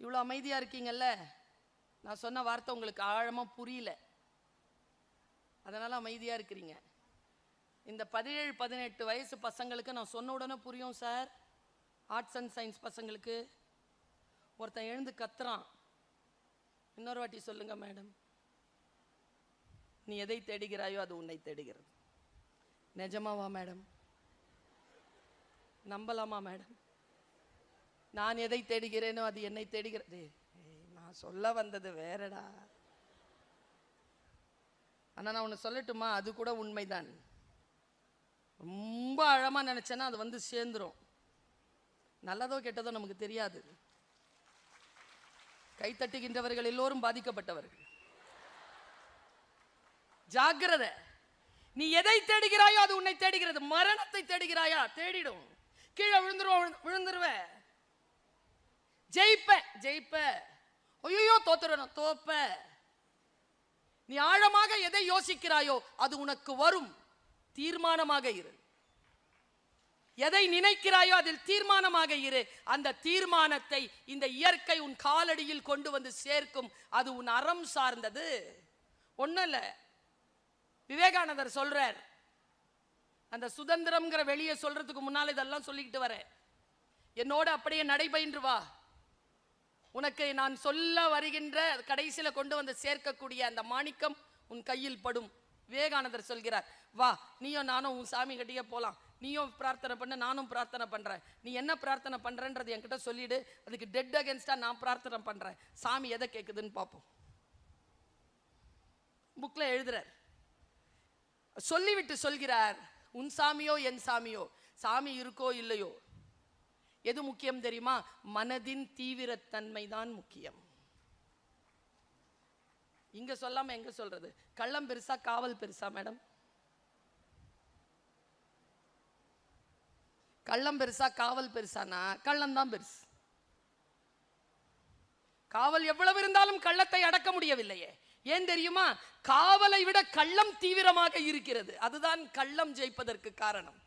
இவ்வளோ அமைதியாக இருக்கீங்கல்ல? நான் சொன்ன வார்த்தை உங்களுக்கு ஆழமாக புரியல. அதனால் அமைதியாக இருக்கிறீங்க. இந்த பதினேழு பதினெட்டு வயசு பசங்களுக்கு நான் சொன்ன உடனே புரியும் சார். ஆர்ட்ஸ் அண்ட் சயின்ஸ் பசங்களுக்கு. ஒருத்தன் எழுந்து கத்துறான். இன்னொரு வாட்டி சொல்லுங்க மேடம். நீ எதை தேடுகிறாயோ அது உன்னை தேடுகிறது. நிஜமாவா மேடம்? நம்பலாமா மேடம்? நான் எதை தேடுகிறேனோ அது என்னை தேடுகிறது ஏய், நான் சொல்ல வந்தது வேறடா. ஆனா நான் ஒன்று சொல்லட்டுமா? அது கூட உண்மைதான். ரொம்ப ஆழமா நினச்சேன்னா அது வந்து சேர்ந்துரும். நல்லதோ கெட்டதோ நமக்கு தெரியாது. கைத்தட்டுகின்றவர்கள் எல்லோரும் பாதிக்கப்பட்டவர்கள். ஜாக்கிரதை. நீ எதை தேடுகிறாயோ அது உன்னை தேடுகிறது. மரணத்தை தேடுகிறாயா? தேடிடும். கீழே விழுந்துருவ விழுந்துருவ. ஜெயிப்ப ஜெயிப்ப. ஐயோ தோத்துறணும் தோப்ப. நீ ஆழமாக எதை யோசிக்கிறாயோ அது உனக்கு வரும். தீர்மானமாக இரு. எதை நினைக்கிறாயோ அதில் தீர்மானமாக இரு. அந்த தீர்மானத்தை இந்த இயற்கை உன் காலடியில் கொண்டு வந்து சேர்க்கும். அது உன் அறம் சார்ந்தது. ஒண்ணும் இல்ல விவேகானந்தர் சொல்றார். அந்த சுதந்திரம்ங்கிற வெளியே சொல்றதுக்கு முன்னால் இதெல்லாம் சொல்லிக்கிட்டு வரேன். என்னோட அப்படியே நடைபயின்று வா. உனக்கு நான் சொல்ல வருகின்ற கடைசியில் கொண்டு வந்து சேர்க்கக்கூடிய அந்த மாணிக்கம் உன் கையில் படும். விவேகானந்தர் சொல்கிறார் வா நீயும் நானும் உன் சாமி கட்டியே போலாம். நீயும் பிரார்த்தனை பண்ண நானும் பிரார்த்தனை பண்றேன். நீ என்ன பிரார்த்தனை பண்ணுறன்றது என்கிட்ட சொல்லிடு. அதுக்கு டெட் அகேன்ஸ்டாக நான் பிரார்த்தனை பண்றேன். சாமி எதை கேட்குதுன்னு பார்ப்போம் புக்ல எழுதுறார் சொல்லிவிட்டு சொல்கிறார் உன் சாமியோ என் சாமியோ சாமி இருக்கோ இல்லையோ எது முக்கியம் தெரியுமா? மனதின் தீவிரத்தன்மை தான் முக்கியம். இங்க சொல்லாம எங்க சொல்றது? கள்ளம் பெருசா காவல் பெருசா மேடம்? கள்ளம் பெருசா காவல் பெருசானா? கள்ளம் தான் பெருசு. காவல் எவ்வளவு இருந்தாலும் கள்ளத்தை அடக்க முடியவில்லையே. ஏன் தெரியுமா? காவலை விட கள்ளம் தீவிரமாக இருக்கிறது. அதுதான் கள்ளம் ஜெயிப்பதற்கு காரணம்.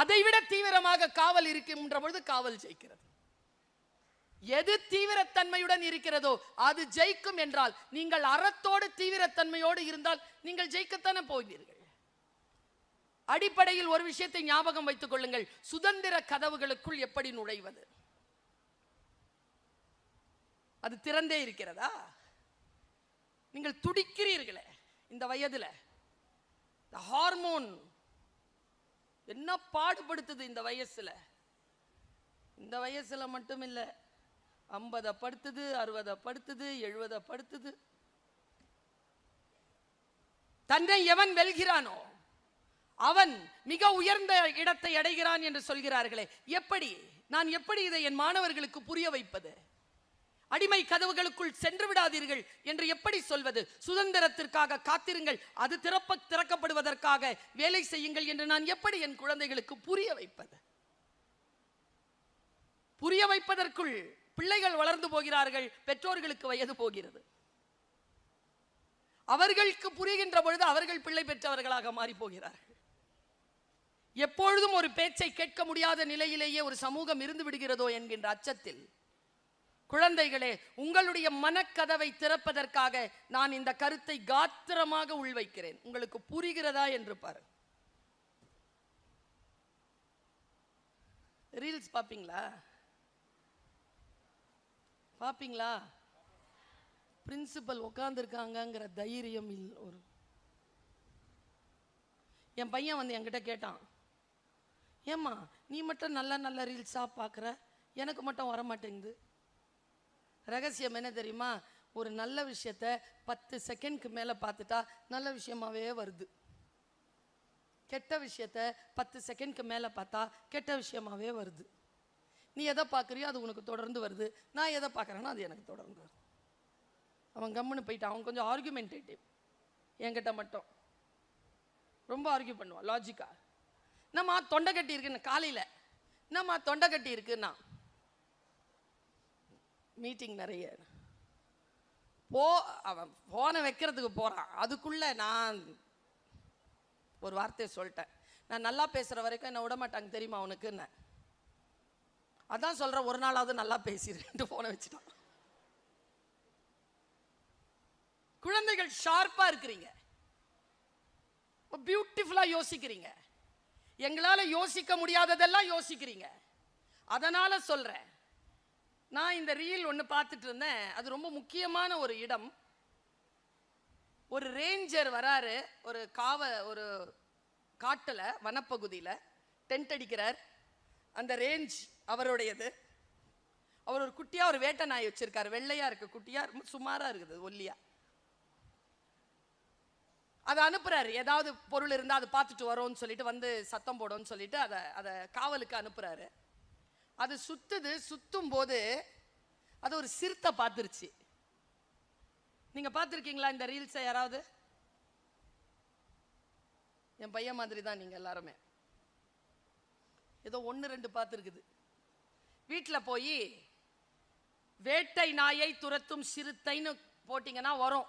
அதை விட தீவிரமாக காவல் இருக்கின்ற பொழுது காவல் ஜெயிக்கிறது. எது தீவிரத்தன்மையுடன் இருக்கிறதோ அது ஜெயிக்கும் என்றால் நீங்கள் அறத்தோடு தீவிரத்தன்மையோடு இருந்தால் நீங்கள் ஜெயிக்கத்தானே போவீர்கள். அடிப்படையில் ஒரு விஷயத்தை ஞாபகம் வைத்துக் கொள்ளுங்கள். சுதந்திர கதவுகளுக்குள் எப்படி நுழைவது? அது திறந்தே இருக்கிறதா? நீங்கள் துடிக்கிறீர்களே இந்த வயதுல. ஹார்மோன் என்ன பாடுபடுத்துது இந்த வயசுல. இந்த வயசுல மட்டும் இல்ல ஐம்பதை படுத்துது அறுபதை படுத்துது எழுபதை படுத்துது. தன்னை எவன் வெல்கிறானோ அவன் மிக உயர்ந்த இடத்தை அடைகிறான் என்று சொல்கிறார்களே எப்படி? நான் எப்படி இதை என் மாணவர்களுக்கு புரிய வைப்பது? அடிமை கதவுகளுக்குள் சென்று விடாதீர்கள் என்று எப்படி சொல்வது? சுதந்திரத்திற்காக காத்திருங்கள். அது திறப்ப திறக்கப்படுவதற்காக வேலை செய்யுங்கள் என்று நான் எப்படி என் குழந்தைகளுக்கு புரிய வைப்பது? புரிய வைப்பதற்குள் பிள்ளைகள் வளர்ந்து போகிறார்கள் பெற்றோர்களுக்கு வயது போகிறது. அவர்களுக்கு புரிகின்ற பொழுது அவர்கள் பிள்ளை பெற்றவர்களாக மாறி போகிறார்கள் எப்பொழுதும் ஒரு பேச்சை கேட்க முடியாத நிலையிலேயே ஒரு சமூகம் இருந்து விடுகிறதோ என்கின்ற அச்சத்தில் குழந்தைகளே உங்களுடைய மனக்கதவை திறப்பதற்காக நான் இந்த கருத்தை காத்திரமாக உள்வைக்கிறேன். உங்களுக்கு புரிகிறதா என்று பாரு. ரீல்ஸ் பாப்பீங்களா? பாப்பீங்களா? பிரின்சிபல் உட்காந்துருக்காங்கங்கிற தைரியம் இல் ஒரு என் பையன் வந்து என்கிட்ட கேட்டான் ஏம்மா நீ மட்டும் நல்ல நல்ல ரீல்ஸாக பார்க்குற எனக்கு மட்டும் வர மாட்டேங்குது ரகசியம் என்ன தெரியுமா? ஒரு நல்ல விஷயத்த பத்து செகண்ட்க்கு மேலே பார்த்துட்டா நல்ல விஷயமாவே வருது. கெட்ட விஷயத்த பத்து செகண்ட்க்கு மேலே பார்த்தா கெட்ட விஷயமாவே வருது. நீ எதை பார்க்குறியோ அது உனக்கு தொடர்ந்து வருது. நான் எதை பார்க்குறேனோ அது எனக்கு தொடர்ந்து வருது. அவன் கம்முன்னு போயிட்டான். அவன் கொஞ்சம் ஆர்குமெண்டேட்டிவ் என்கிட்ட மட்டும். ரொம்ப ஆர்கியூ பண்ணுவான். லாஜிக்கா என்னம்மா தொண்டை கட்டி இருக்குன்னு காலையில். நம்ம தொண்டை கட்டி இருக்குன்னா? மீட்டிங் நிறைய. போ அவன் ஃபோனை வைக்கிறதுக்கு போகிறான் அதுக்குள்ளே நான் ஒரு வார்த்தையை சொல்லிட்டேன். நான் நல்லா பேசுகிற வரைக்கும் என்னை விட மாட்டாங்க தெரியுமா அவனுக்குன்னு? அதான் சொல்கிறேன் ஒரு நாளாவது நல்லா பேசிடுன்ட்டு ஃபோனை வச்சுட்டான். குழந்தைகள் ஷார்ப்பாக இருக்கிறீங்க. பியூட்டிஃபுல்லாக யோசிக்கிறீங்க. எங்களால் யோசிக்க முடியாததெல்லாம் யோசிக்கிறீங்க. அதனால் சொல்கிறேன் நான் இந்த ரீல் ஒன்று பார்த்துட்டு இருந்தேன். அது ரொம்ப முக்கியமான ஒரு இடம். ஒரு ரேஞ்சர் வராரு. ஒரு காவ ஒரு காட்டில் வனப்பகுதியில் டென்ட் அடிக்கிறார். அந்த ரேஞ்ச் அவருடையது. அவர் ஒரு குட்டியாக ஒரு வேட்டை நாய் வச்சிருக்காரு. வெள்ளையாக இருக்கு. குட்டியாக ரொம்ப சுமாராக இருக்குது. ஒல்லியாக அதை அனுப்புகிறாரு ஏதாவது பொருள் இருந்தால் அதை பார்த்துட்டு வரோம்னு சொல்லிட்டு வந்து சத்தம் போடோன்னு சொல்லிட்டு அதை அதை காவலுக்கு அனுப்புகிறாரு அது சுத்துது சுத்தும் போது அது ஒரு சிறுத்தை பார்த்துருச்சு. நீங்கள் பார்த்துருக்கீங்களா இந்த ரீல்ஸை யாராவது? என் பையன் மாதிரி தான் நீங்கள் எல்லாருமே. ஏதோ ஒன்று ரெண்டு பார்த்துருக்குது. வீட்டில் போய் வேட்டை நாயை துரத்தும் சிறுத்தைன்னு போட்டிங்கன்னா வரும்.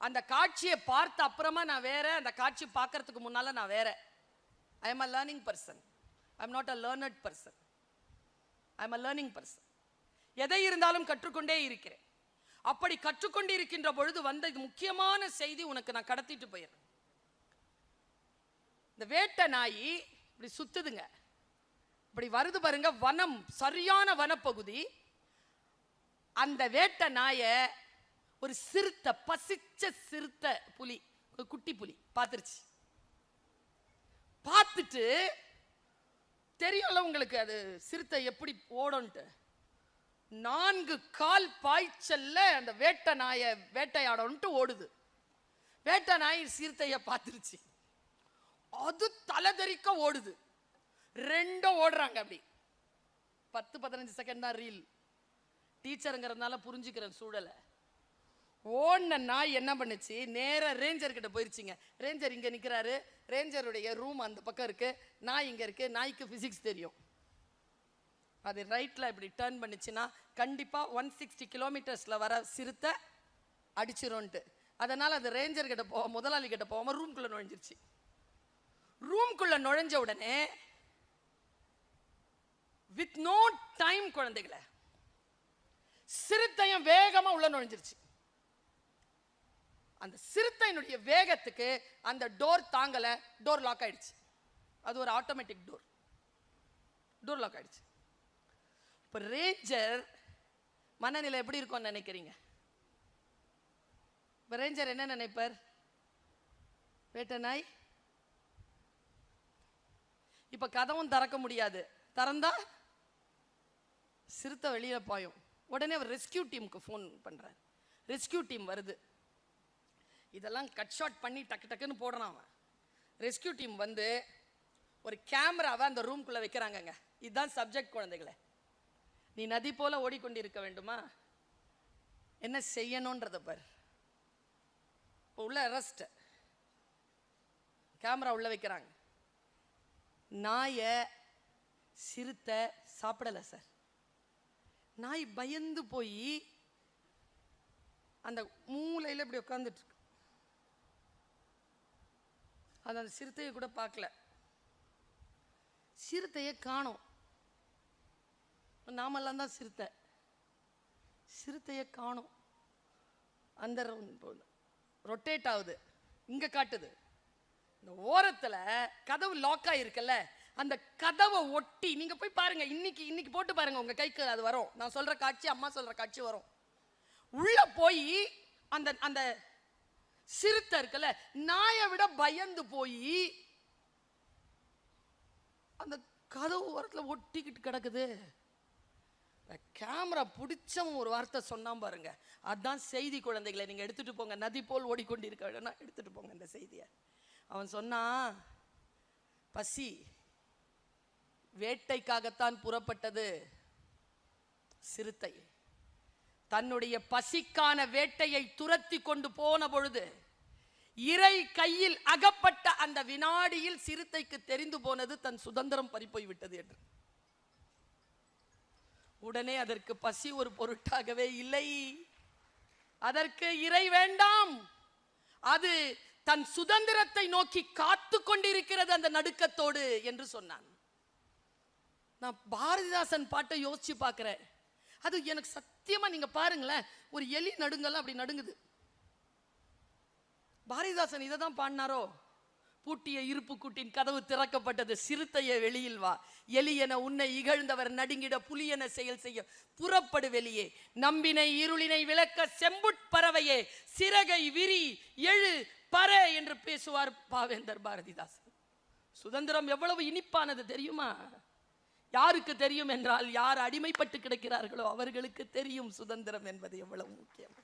அந்த காட்சியை பார்த்த அப்புறமா நான் வேற அந்த காட்சி பார்க்கறதுக்கு முன்னால் நான் வேற. I am a learning person I am not a learned person I am a learning person எதை இருந்தாலும் கற்றுக்கொண்டே இருக்கிறேன். அப்படி கற்றுக்கொண்டு இருக்கின்ற பொழுது வந்த முக்கியமான செய்தி உனக்கு நான் கடத்திட்டு போயிடுறேன். இந்த வேட்டை நாய் இப்படி சுத்துதுங்க. இப்படி வருது பாருங்க வனம் சரியான வனப்பகுதி. அந்த வேட்டை நாயை ஒரு சிறுத்தை பசிச்ச சிறுத்தை புலி ஒரு குட்டி புலி பார்த்துருச்சு. பார்த்துட்டு தெரியும்ல உங்களுக்கு அது சிறுத்தை எப்படி ஓடும்ட்டு நான்கு கால் பாய்ச்சல்ல அந்த வேட்டை நாயை வேட்டையாடணும்ட்டு ஓடுது. வேட்டை நாய் சிறுத்தைய பார்த்துருச்சு. அது தலைதெறிக்க ஓடுது. ரெண்டும் ஓடுறாங்க அப்படி. பத்து பதினஞ்சு செகண்ட் தான் ரீல் டீச்சருங்கிறதுனால புரிஞ்சுக்கிறேன் சூழலை. ஓடின நாய் என்ன பண்ணுச்சு? நேராக ரேஞ்சர் கிட்ட போயிருச்சுங்க. ரேஞ்சர் இங்கே நிற்கிறாரு ரேஞ்சருடைய ரூம் அந்த பக்கம் இருக்கு. நாய் இங்கே இருக்கு. நாய்க்கு ஃபிசிக்ஸ் தெரியும். அது ரைட்டில் இப்படி டேர்ன் பண்ணுச்சுன்னா கண்டிப்பாக ஒன் சிக்ஸ்டி கிலோமீட்டர்ஸில் வர சிறுத்தை அடிச்சிரும்ன்ட்டு. அதனால் அது ரேஞ்சர் கிட்ட போ முதலாளி கிட்ட போகாமல் ரூம்குள்ளே நுழைஞ்சிருச்சு. ரூம்குள்ளே நுழைஞ்ச உடனே வித் நோ டைம் குழந்தைகளை சிறுத்தையும் வேகமாக உள்ள நுழைஞ்சிருச்சு. அந்த சிறுத்தையினுடைய வேகத்துக்கு அந்த டோர் தாங்கலை டோர் லாக் ஆயிடுச்சு. அது ஒரு ஆட்டோமேட்டிக் டோர் டோர் லாக் ஆயிடுச்சு. இப்போ ரேஞ்சர் மனநிலை எப்படி இருக்கும்னு நினைக்கிறீங்க? இப்போ ரேஞ்சர் என்ன நினைப்பார்? வேட்ட நாய்? இப்போ கதவும் திறக்க முடியாது. திறந்தா சிறுத்தை வெளியில் பாயும். உடனே அவர் ரெஸ்கியூ டீமுக்கு ஃபோன் பண்ணுறார் ரெஸ்கியூ டீம் வருது. இதெல்லாம் கட் ஷாட் பண்ணி டக்கு டக்குன்னு போடுறான் அவன். ரெஸ்கியூ டீம் வந்து ஒரு கேமராவை அந்த ரூம்குள்ள வைக்கிறாங்கங்க. இதுதான் சப்ஜெக்ட் குழந்தைகளை. நீ நதி போல ஓடிக்கொண்டிருக்க வேண்டுமா? என்ன செய்யணுன்றத பார். இப்போ உள்ள அரெஸ்ட் கேமரா உள்ளே வைக்கிறாங்க. நாயை சிறுத்தை சாப்பிடலை சார். நாய் பயந்து போய் அந்த மூளையில் இப்படி உட்காந்துட்டு அது அந்த சிறுத்தையை கூட பார்க்கல. சிறுத்தையை காணும். நாமெல்லாம் தான் சிறுத்தை. சிறுத்தையை காணும். அந்த ரொட்டேட் ஆகுது. இங்கே காட்டுது. இந்த ஓரத்தில் கதவு லாக் ஆகிருக்குல்ல அந்த கதவை ஒட்டி நீங்கள் போய் பாருங்க இன்னைக்கு இன்னைக்கு போட்டு பாருங்க உங்கள் கைக்கு அது வரும். நான் சொல்கிற காட்சி அம்மா சொல்கிற காட்சி வரும். உள்ளே போய் அந்த அந்த சிறுத்தை இருக்குல்ல நாயை விட பயந்து போய் அந்த கதவு ஓரத்துல ஒட்டிக்கிட்டு கிடக்குது. கேமரா பிடிச்சவன் ஒரு வார்த்தை சொன்னான் பாருங்க. அதான் செய்தி குழந்தைகளை நீங்க எடுத்துட்டு போங்க. நதி போல் ஓடிக்கொண்டிருக்க வேணும்னா எடுத்துட்டு போங்க இந்த செய்தியை. அவன் சொன்னான் பசி வேட்டைக்காகத்தான் புறப்பட்டது சிறுத்தை. தன்னுடைய பசிக்கான வேட்டையை துரத்தி கொண்டு போன பொழுது இறை கையில் அகப்பட்ட அந்த வினாடியில் சிறுத்தைக்கு தெரிந்து போனது தன் சுதந்திரம் பறிப்போய் விட்டது என்று. உடனே அதற்கு பசி ஒரு பொருட்டாகவே இல்லை. அதற்கு இறை வேண்டாம். அது தன் சுதந்திரத்தை நோக்கி காத்து கொண்டிருக்கிறது அந்த நடுக்கத்தோடு என்று சொன்னான். நான் பாரதிதாசன் பாட்டை யோசிச்சு பார்க்கிறேன். அது எனக்கு சத்தியமாக நீங்கள் பாருங்களேன் ஒரு எலி நடுங்கலாம் அப்படி நடுங்குது. பாரதிதாசன் இதை தான் பாடினாரோ? பூட்டிய இருப்பு கூட்டின் கதவு திறக்கப்பட்டது சிறுத்தைய வெளியில் வா. எலி என உன்னை இகழ்ந்தவர் நடுங்கிட புலி என செயல் செய்ய புறப்படு வெளியே. நம்பினை இருளினை விளக்க செம்புட் பறவையே சிறகை விரி எழு பற என்று பேசுவார் பாவேந்தர் பாரதிதாசன். சுதந்திரம் எவ்வளவு இனிப்பானது தெரியுமா? யாருக்கு தெரியும் என்றால் யார் அடிமைப்பட்டு கிடக்கிறார்களோ அவர்களுக்கு தெரியும் சுதந்திரம் என்பது எவ்வளவு முக்கியம்.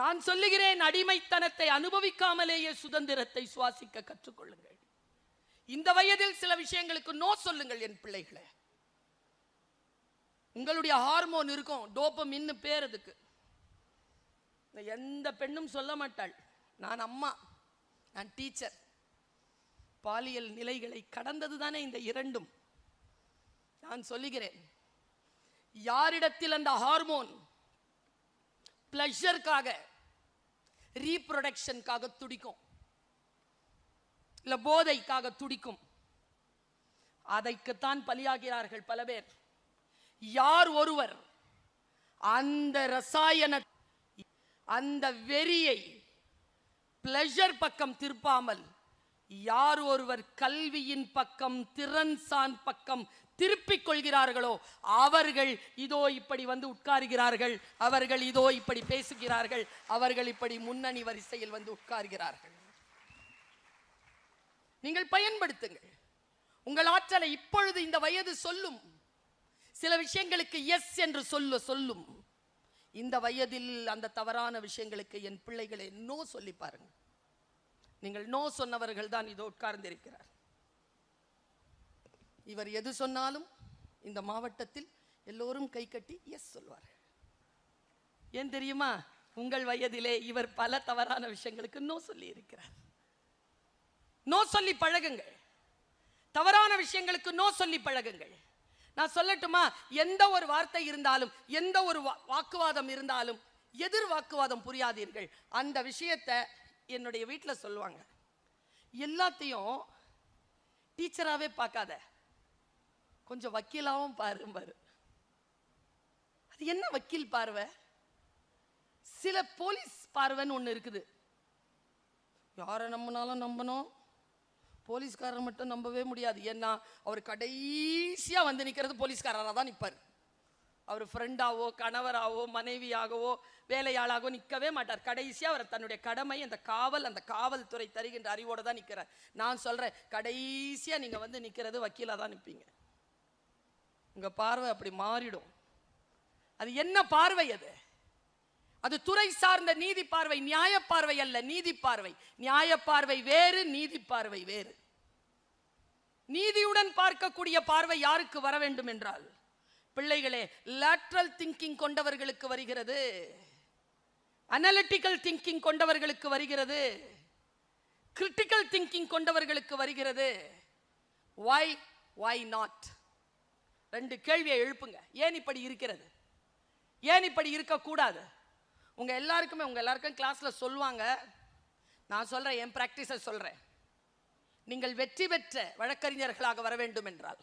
நான் சொல்லுகிறேன் அடிமைத்தனத்தை அனுபவிக்காமலேயே சுதந்திரத்தை சுவாசிக்க கற்றுக்கொள்ளுங்கள். இந்த வயதில் சில விஷயங்களுக்கு நோ சொல்லுங்கள் என் பிள்ளைகளை. உங்களுடைய ஹார்மோன் இருக்கும் டோப்பமின்னு பேர் அதுக்கு. எந்த பெண்ணும் சொல்ல மாட்டாள். நான் அம்மா நான் டீச்சர். பாலியல் நிலைகளை கடந்தது தானே இந்த இரண்டும்? நான் சொல்லுகிறேன். யாரிடத்தில் அந்த ஹார்மோன் பிளஷருக்காக ரீப்ரொடக்ஷனுக்காக துடிக்கும்? இல்ல போதைக்காக துடிக்கும்? அதைக்குத்தான் பலியாகிறார்கள் பல பேர். யார் ஒருவர் அந்த ரசாயன அந்த வெறியை பிளஷர் பக்கம் திருப்பாமல் யார் ஒருவர் கல்வியின் பக்கம் திறன்சான் பக்கம் திருப்பிக் கொள்கிறார்களோ அவர்கள் இதோ இப்படி வந்து உட்காருகிறார்கள் அவர்கள் இதோ இப்படி பேசுகிறார்கள் அவர்கள் இப்படி முன்னணி வரிசையில் வந்து உட்கார்கிறார்கள். நீங்கள் பயன்படுத்துங்கள். உங்கள் ஆற்றலை இப்பொழுது இந்த வயது சொல்லும். சில விஷயங்களுக்கு எஸ் என்று சொல்ல சொல்லும். இந்த வயதில் அந்த தவறான விஷயங்களுக்கு என் பிள்ளைகளை நோ சொல்லி பாருங்க நீங்கள் நோ சொன்னவர்கள் தான் இதோ உட்கார்ந்திருக்கிறார். இவர் எது சொன்னாலும் இந்த மாவட்டத்தில் எல்லோரும் கை கட்டி எஸ் சொல்வார் ஏன் தெரியுமா? உங்கள் வயதிலே இவர் பல தவறான விஷயங்களுக்கு நோ சொல்லி இருக்கிறார் நோ சொல்லி பழகுங்கள். தவறான விஷயங்களுக்கு நோ சொல்லி பழகுங்கள். நான் சொல்லட்டுமா? எந்த ஒரு வார்த்தை இருந்தாலும் எந்த ஒரு வா- வாக்குவாதம் இருந்தாலும் எதிர் வாக்குவாதம் புரியாதீர்கள். அந்த விஷயத்தை என்னுடைய வீட்டில் சொல்லுவாங்க. எல்லாத்தையும் டீச்சராகவே பார்க்காத. கொஞ்சம் வக்கீலாகவும் பாரும்பாரு அது என்ன வக்கீல் பார்வை? சில போலீஸ் பார்வைன்னு ஒன்று இருக்குது. யாரை நம்பினாலும் நம்பணும். போலீஸ்காரரை மட்டும் நம்பவே முடியாது. ஏன்னா அவர் கடைசியா வந்து நிற்கிறது போலீஸ்காரராக தான் நிற்பார் அவர் ஃப்ரெண்டாவோ கணவராகவோ மனைவியாகவோ வேலையாளாகவோ நிற்கவே மாட்டார். கடைசியாக அவர் தன்னுடைய கடமை அந்த காவல் அந்த காவல்துறை தருகின்ற அறிவோடு தான் நிற்கிறார் நான் சொல்கிறேன் கடைசியாக நீங்கள் வந்து நிற்கிறது வக்கீலாக தான் நிற்பீங்க உங்கள் பார்வை அப்படி மாறிடும். அது என்ன பார்வை அது? அது துறை சார்ந்த நீதி பார்வை நியாய பார்வை அல்ல நீதி பார்வை. நியாய பார்வை வேறு நீதி பார்வை வேறு. நீதியுடன் பார்க்கக்கூடிய பார்வை யாருக்கு வர வேண்டும் என்றால் பிள்ளைகளே லேட்ரல் திங்கிங் கொண்டவர்களுக்கு வருகிறது. அனலிட்டிக்கல் திங்கிங் கொண்டவர்களுக்கு வருகிறது. கிரிட்டிக்கல் திங்கிங் கொண்டவர்களுக்கு வருகிறது. வாய் வை நாட் ரெண்டு கேள்வியை எழுப்புங்க. ஏன் இப்படி இருக்கிறது? ஏன் இப்படி இருக்கக்கூடாது? உங்கள் எல்லாருக்குமே உங்கள் எல்லாருக்கும் கிளாஸில் சொல்லுவாங்க. நான் சொல்கிறேன் என் ப்ராக்டிஸை சொல்கிறேன் நீங்கள் வெற்றி பெற்ற வழக்கறிஞர்களாக வர வேண்டும் என்றால்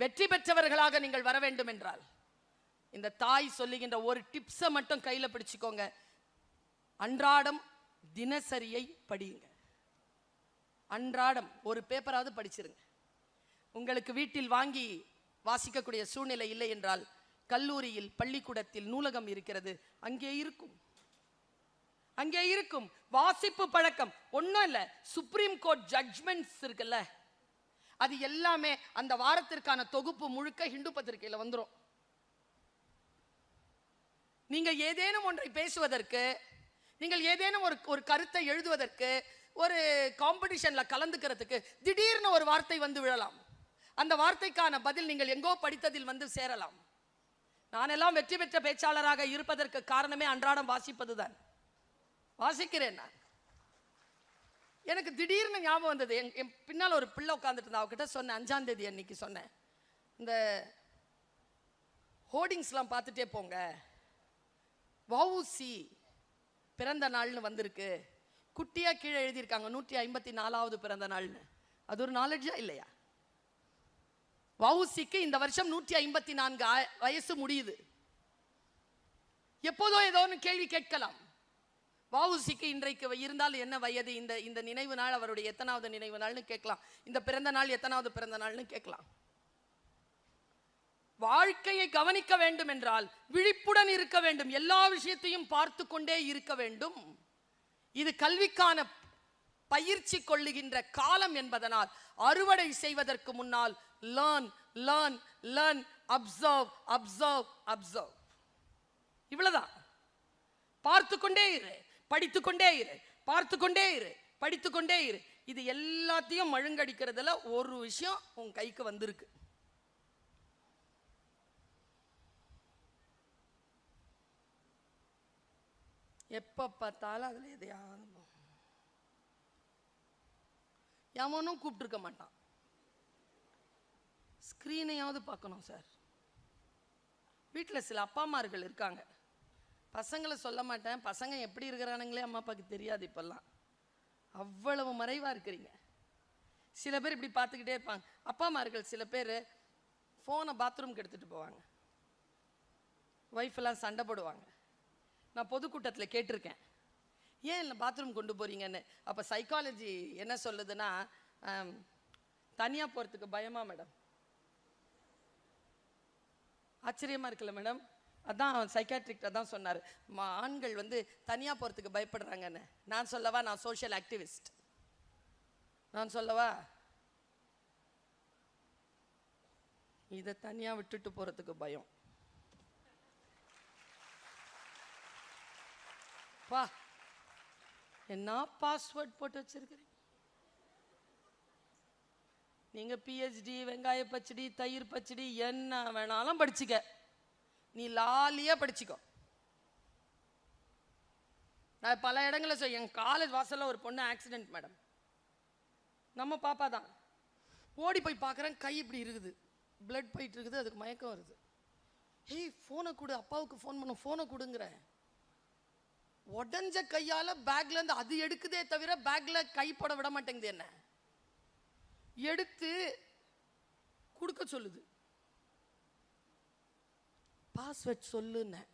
வெற்றி பெற்றவர்களாக நீங்கள் வர வேண்டும் என்றால் இந்த தாய் சொல்லுகின்ற ஒரு டிப்ஸை மட்டும் கையில பிடிச்சிக்கோங்க. அன்றாடம் தினசரியை படியுங்க. அன்றாடம் ஒரு பேப்பராவது படிச்சிருங்க. உங்களுக்கு வீட்டில் வாங்கி வாசிக்கக்கூடிய சூழ்நிலை இல்லை என்றால் கல்லூரியில் பள்ளிக்கூடத்தில் நூலகம் இருக்கிறது அங்கே இருக்கும். அங்கே இருக்கும். வாசிப்பு பழக்கம். ஒன்றும் இல்லை. சுப்ரீம் கோர்ட் ஜட்ஜ்மெண்ட்ஸ் இருக்குல்ல. அது எல்லாமே அந்த வாரத்திற்கான தொகுப்பு முழுக்க ஹிந்து பத்திரிகையில் வந்துரும். நீங்கள் ஏதேனும் ஒன்றை பேசுவதற்கு நீங்கள் ஏதேனும் ஒரு ஒரு கருத்தை எழுதுவதற்கு ஒரு காம்படிஷன்ல கலந்துக்கிறதுக்கு திடீர்னு ஒரு வார்த்தை வந்து விழலாம். அந்த வார்த்தைக்கான பதில் நீங்கள் எங்கோ படித்ததில் வந்து சேரலாம். நான் எல்லாம் வெற்றி பெற்ற பேச்சாளராக இருப்பதற்கு காரணமே அன்றாடம் வாசிப்பதுதான். வாசிக்கிறேன் நான். எனக்கு திடீர்னு ஞாபகம் வந்தது. என் என் பின்னால் ஒரு பிள்ளை உட்காந்துட்டு இருந்தா அவகிட்ட சொன்னேன் அஞ்சாம் தேதி அன்னைக்கு சொன்னேன். இந்த ஹோர்டிங்ஸ்லாம் பார்த்துட்டே போங்க. வவுசி பிறந்த நாள்னு வந்திருக்கு. குட்டியா கீழே எழுதியிருக்காங்க நூற்றி ஐம்பத்தி நாலாவது பிறந்த நாள்னு. அது ஒரு நாலெட்ஜா இல்லையா? வவுசிக்கு இந்த வருஷம் நூற்றி ஐம்பத்தி நான்கு வயசு முடியுது. எப்போதோ ஏதோ ஒன்று கேள்வி கேட்கலாம். வவுசிக்கு இன்றைக்கு இருந்தால் என்ன வயது? இந்த இந்த நினைவு நாள் அவருடைய எத்தனாவது நினைவு நாள்னு கேட்கலாம். இந்த பிறந்த நாள் எத்தனாவது பிறந்த நாள்னு கேட்கலாம். வாழ்க்கையை கவனிக்க வேண்டும் என்றால் விழிப்புடன் இருக்க வேண்டும். எல்லா விஷயத்தையும் பார்த்து கொண்டே இருக்க வேண்டும். இது கல்விக்கான பயிற்சி கொள்ளுகின்ற காலம் என்பதனால் அறுவடை செய்வதற்கு முன்னால் learn learn learn observe observe observe இவ்வளவுதான். பார்த்து கொண்டே இரு. படித்து கொண்டே இரு. பார்த்து கொண்டே இரு. படித்து கொண்டே இரு. இது எல்லாத்தையும் மழுங்கடிக்கிறதுல ஒரு விஷயம் உன் கைக்கு வந்திருக்கு. எப்ப பார்த்தாலும் அதுல எதையாவது எவனும் கூப்பிட்டுருக்க மாட்டான். ஸ்க்ரீனையாவது பார்க்கணும் சார் வீட்டில் சில அப்பா அம்மார்கள் இருக்காங்க. பசங்களை சொல்ல மாட்டேன். பசங்க எப்படி இருக்கிறானுங்களே அம்மா அப்பாவுக்கு தெரியாது இப்போல்லாம். அவ்வளவு மறைவாக இருக்கிறீங்க. சில பேர் இப்படி பார்த்துக்கிட்டே இருப்பாங்க. அப்பா அம்மார்கள் சில பேர் ஃபோனை பாத்ரூம்க்கு எடுத்துகிட்டு போவாங்க. ஒய்ஃப் எல்லாம் சண்டை போடுவாங்க. நான் பொதுக்கூட்டத்தில் கேட்டிருக்கேன். ஏன் இல்லை பாத்ரூம் கொண்டு போகிறீங்கன்னு அப்போ சைக்காலஜி என்ன சொல்லுதுன்னா தனியாக போகிறதுக்கு பயமா மேடம் ஆச்சரியமாக இருக்குல்ல மேடம் அதான் சைக்காட்ரிக்ட் தான் சொன்னார் ஆண்கள் வந்து தனியாக போகிறதுக்கு பயப்படுறாங்கன்னு. நான் சொல்லவா நான் சோஷியல் ஆக்டிவிஸ்ட் நான் சொல்லவா? இதை தனியாக விட்டுட்டு போகிறதுக்கு பயம். பா என்ன பாஸ்வேர்ட் போட்டு வச்சிருக்கிறீங்க? நீங்க பிஹெச்டி வெங்காய பச்சடி தயிர் பச்சடி என்ன வேணாலும் படிச்சுக்க. நீ லாலியா படிச்சுக்கோ. நான் பல இடங்களில் சொல் என் காலேஜ் வாசலில் ஒரு பொண்ணு ஆக்சிடென்ட் மேடம் நம்ம பாப்பா தான். ஓடி போய் பார்க்குறேன் கை இப்படி இருக்குது. பிளட் போயிட்டு இருக்குது அதுக்கு மயக்கம் வருது. ஏய் ஃபோனை கொடு அப்பாவுக்கு ஃபோன் பண்ண ஃபோனை கொடுங்கிறேன் உடஞ்ச கையால் பேக்லேருந்து அது எடுக்குதே தவிர பேக்கில் கை போட விட மாட்டேங்குது என்ன? எடுத்து கொடுக்க சொல்லுது. பாஸ்வேர்ட் சொல்லுன்னேன்